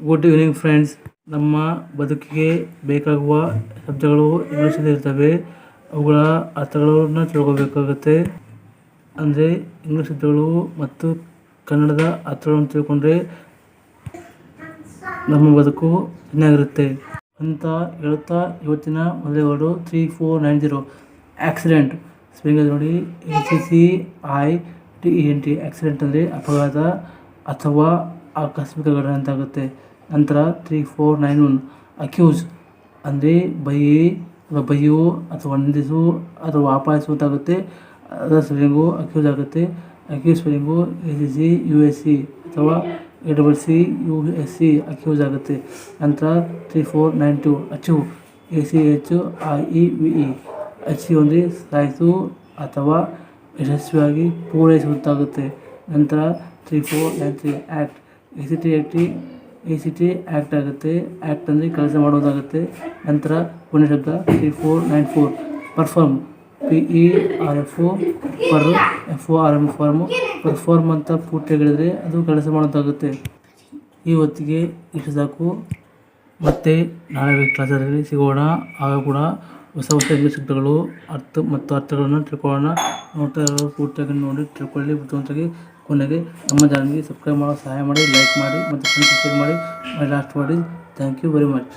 Good evening friends ನಮ್ಮ ಬದುಕಿಗೆ ಬೇಕಾಗುವ ಶಬ್ದಗಳು ಇಂಗ್ಲೀಷಲ್ಲಿ ಇರ್ತವೆ ಅವುಗಳ ಅರ್ಥಗಳನ್ನು ತಿಳ್ಕೊಬೇಕಾಗುತ್ತೆ. ಅಂದರೆ ಇಂಗ್ಲೀಷ್ ಶಬ್ದಗಳು ಮತ್ತು ಕನ್ನಡದ ಅರ್ಥಗಳನ್ನು ತಿಳ್ಕೊಂಡ್ರೆ ನಮ್ಮ ಬದುಕು ಚೆನ್ನಾಗಿರುತ್ತೆ ಅಂತ ಹೇಳುತ್ತಾ ಇವತ್ತಿನ ಮೊದಲೇ word three four nine zero accident spelling ನೋಡಿ N C C I T N T accident ಅಂದರೆ ಅಪಘಾತ ಅಥವಾ ಆಕಸ್ಮಿಕ ಘಟನೆ ಅಂತಾಗುತ್ತೆ ನಂತರ three four nine one accuse ಅಂದರೆ ಬೈ ಅಥವಾ ಬೈಯೋ, ಅಥವಾ ನಿಂದಿಸು, ಅಥವಾ ವಾಪಾಯಿಸು ಅಂತಾಗುತ್ತೆ ಅದರ ಸ್ಪೆಲ್ಲಿಂಗು ಅಕ್ಯೂಸ್ ಆಗುತ್ತೆ. Accuse spelling A C C U S C ಅಥವಾ A double C U S C accuse ಆಗುತ್ತೆ. ನಂತರ three four nine two achieve A C H I E V E achieve ಅಂದರೆ ಸಾಯಿಸು ಅಥವಾ ಯಶಸ್ವಿಯಾಗಿ ಪೂರೈಸುವಂತಾಗುತ್ತೆ. ನಂತರ three four nine three act A C T act A C T act ಆಗುತ್ತೆ. Act ಅಂದರೆ ಕೆಲಸ ಮಾಡೋದಾಗುತ್ತೆ ನಂತರ ಕೊನೆ ಶಬ್ದ three four nine four perform P E R F O per F O R M form perform ಅಂತ ಪೂರ್ತಿ ಹೇಳಿದರೆ ಅದು ಕೆಲಸ ಮಾಡೋದಾಗುತ್ತೆ ಈ ಹೊತ್ತಿಗೆ ಇಷ್ಟು ಸಾಕು. ಮತ್ತೆ ನಾಳೆ ಕ್ಲಾಸಲ್ಲಿ ಸಿಗೋಣ. ಆಗ ಕೂಡ ಹೊಸ ಹೊಸ ಇಂಗ್ಲೀಷ್ ಶಬ್ದಗಳು ಅರ್ಥ ಮತ್ತು ಅರ್ಥಗಳನ್ನು ತಿಳ್ಕೊಳ್ಳೋಣ. ನೋಡ್ತಾ ಇರೋರು ಪೂರ್ತಿಯಾಗಿ ನೋಡಿ, ತಿಳ್ಕೊಳ್ಳಿ. ಬುದ್ಧಿವಂತಾಗಿ ಕೊನೆಗೆ ನಮ್ಮ ಚಾನಲ್ಗೆ ಸಬ್ಸ್ಕ್ರೈಬ್ ಮಾಡೋ, ಸಹಾಯ ಮಾಡಿ ಲೈಕ್ ಮಾಡಿ ಮತ್ತು ಫ್ರೆಂಡ್ಸ್ ಶೇರ್ ಮಾಡಿ. ಲಾಸ್ಟ್ ಮಾಡಿ ಥ್ಯಾಂಕ್ ಯು ವೆರಿ ಮಚ್